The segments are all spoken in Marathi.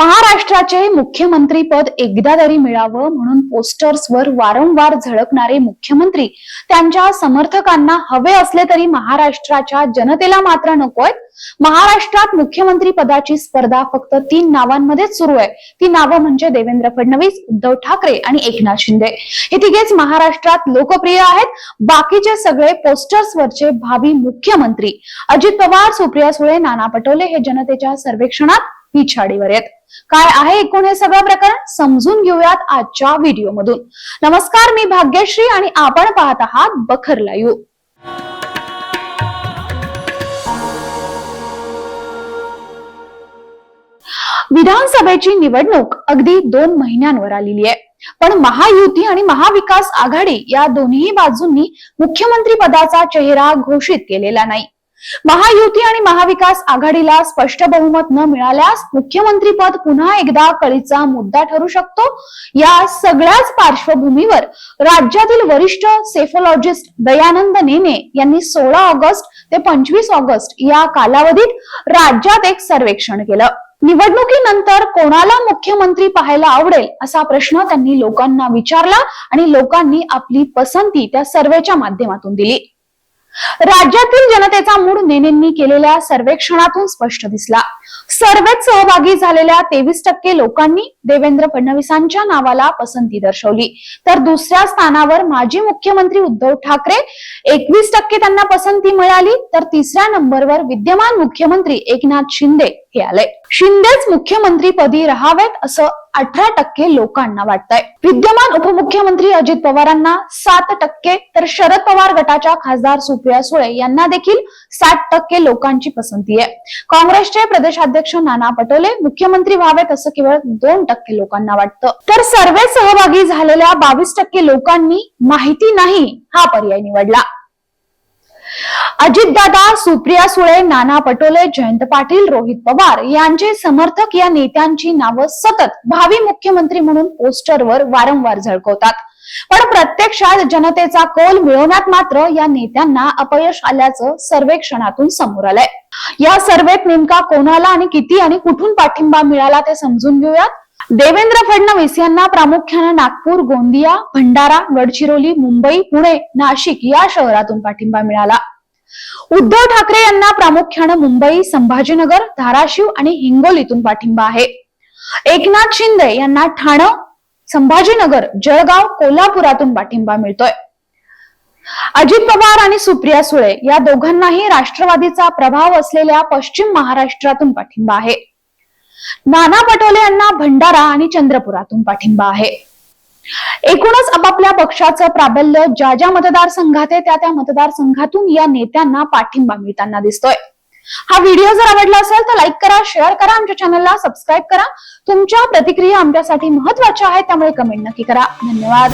महाराष्ट्राचे मुख्यमंत्री पद एकदा तरी मिळावं म्हणून पोस्टर्सवर वारंवार झळकणारे मुख्यमंत्री त्यांच्या समर्थकांना हवे असले तरी महाराष्ट्राच्या जनतेला मात्र नकोय महाराष्ट्रात मुख्यमंत्री पदाची स्पर्धा फक्त तीन नावांमध्येच सुरू आहे. ती नावं म्हणजे देवेंद्र फडणवीस उद्धव ठाकरे आणि एकनाथ शिंदे. हे तिघेच महाराष्ट्रात लोकप्रिय आहेत. बाकीचे सगळे पोस्टर्सवरचे भावी मुख्यमंत्री अजित पवार सुप्रिया सुळे नाना पटोले हे जनतेच्या सर्वेक्षणात पिछाडीवर आहेत. काय आहे एकूण हे सगळं प्रकरण? समजून घेऊयात आजच्या व्हिडिओमधून नमस्कार मी भाग्यश्री आणि आपण पाहत आहात बखर लाईव्ह. विधानसभेची निवडणूक अगदी दोन महिन्यांवर आलेली आहे. पण महायुती आणि महाविकास आघाडी या दोन्ही बाजूंनी मुख्यमंत्री पदाचा चेहरा घोषित केलेला नाही. महायुती आणि महाविकास आघाडीला स्पष्ट बहुमत न मिळाल्यास मुख्यमंत्री पद पुन्हा एकदा कळीचा मुद्दा ठरू शकतो. या सगळ्याच पार्श्वभूमीवर राज्यातील वरिष्ठ सेफोलॉजिस्ट दयानंद नेने यांनी सोळा ऑगस्ट ते पंचवीस ऑगस्ट या कालावधीत राज्यात एक सर्वेक्षण केलं. निवडणुकीनंतर कोणाला मुख्यमंत्री पाहायला आवडेल असा प्रश्न त्यांनी लोकांना विचारला आणि लोकांनी आपली पसंती त्या सर्वेच्या माध्यमातून दिली. राज्यातील जनतेचा मूड नेनेंनी केलेल्या सर्वेक्षणातून स्पष्ट दिसला. सर्वेत सहभागी झालेल्या तेवीस टक्के लोकांनी देवेंद्र फडणवीसांच्या नावाला पसंती दर्शवली. तर दुसऱ्या स्थानावर माजी मुख्यमंत्री उद्धव ठाकरे एकवीस टक्के त्यांना पसंती मिळाली. तर तिसऱ्या नंबरवर विद्यमान मुख्यमंत्री एकनाथ शिंदे हे आले. शिंदेच मुख्यमंत्री पदी राहावेत असं अठरा टक्के लोकांना वाटतंय. विद्यमान उपमुख्यमंत्री अजित पवारांना सात टक्के तर शरद पवार गटाच्या खासदार सुप्रिया सुळे यांना देखील साठ टक्के लोकांची पसंती आहे. काँग्रेसचे प्रदेशाध्यक्ष नाना पटोले मुख्यमंत्री व्हावेत असं केवळ दोन टक्के लोकांना वाटतं. तर सर्वे सहभागी झालेल्या बावीस टक्के लोकांनी माहिती नाही हा पर्याय निवडला. अजितदादा सुप्रिया सुळे नाना पटोले जयंत पाटील रोहित पवार यांचे समर्थक या नेत्यांची नावं सतत भावी मुख्यमंत्री म्हणून पोस्टरवर वारंवार झळकवतात. पण प्रत्यक्षात जनतेचा कौल मिळवण्यात मात्र या नेत्यांना अपयश आल्याचं सर्वेक्षणातून समोर आलंय. या सर्वेत नेमका कोणाला आणि किती आणि कुठून पाठिंबा मिळाला ते समजून घेऊयात. देवेंद्र फडणवीस यांना प्रामुख्याने नागपूर गोंदिया भंडारा गडचिरोली मुंबई पुणे नाशिक या शहरातून पाठिंबा मिळाला. उद्धव ठाकरे यांना प्रामुख्याने मुंबई संभाजीनगर धाराशिव आणि हिंगोलीतून पाठिंबा आहे. एकनाथ शिंदे यांना ठाणे संभाजीनगर जळगाव कोल्हापुरातून पाठिंबा मिळतोय. अजित पवार आणि सुप्रिया सुळे या दोघांनाही राष्ट्रवादीचा प्रभाव असलेल्या पश्चिम महाराष्ट्रातून पाठिंबा आहे. नाना पटोले यांना भंडारा आणि चंद्रपुरातून पाठिंबा आहे. एकूणच आपापल्या पक्षाचं प्राबल्य ज्या ज्या मतदारसंघात आहे त्या त्या मतदारसंघातून या नेत्यांना पाठिंबा मिळताना दिसतोय. हा व्हिडिओ जर आवडला असेल तर लाईक करा शेअर करा आमच्या चॅनलला सबस्क्राईब करा. तुमच्या प्रतिक्रिया आमच्यासाठी महत्त्वाच्या आहेत त्यामुळे कमेंट नक्की करा. धन्यवाद.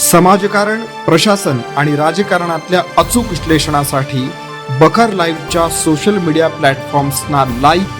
समाजकारण प्रशासन आणि राजकारणातल्या अचूक विश्लेषणासाठी बखर लाईव्हच्या सोशल मीडिया प्लॅटफॉर्म्सना लाईक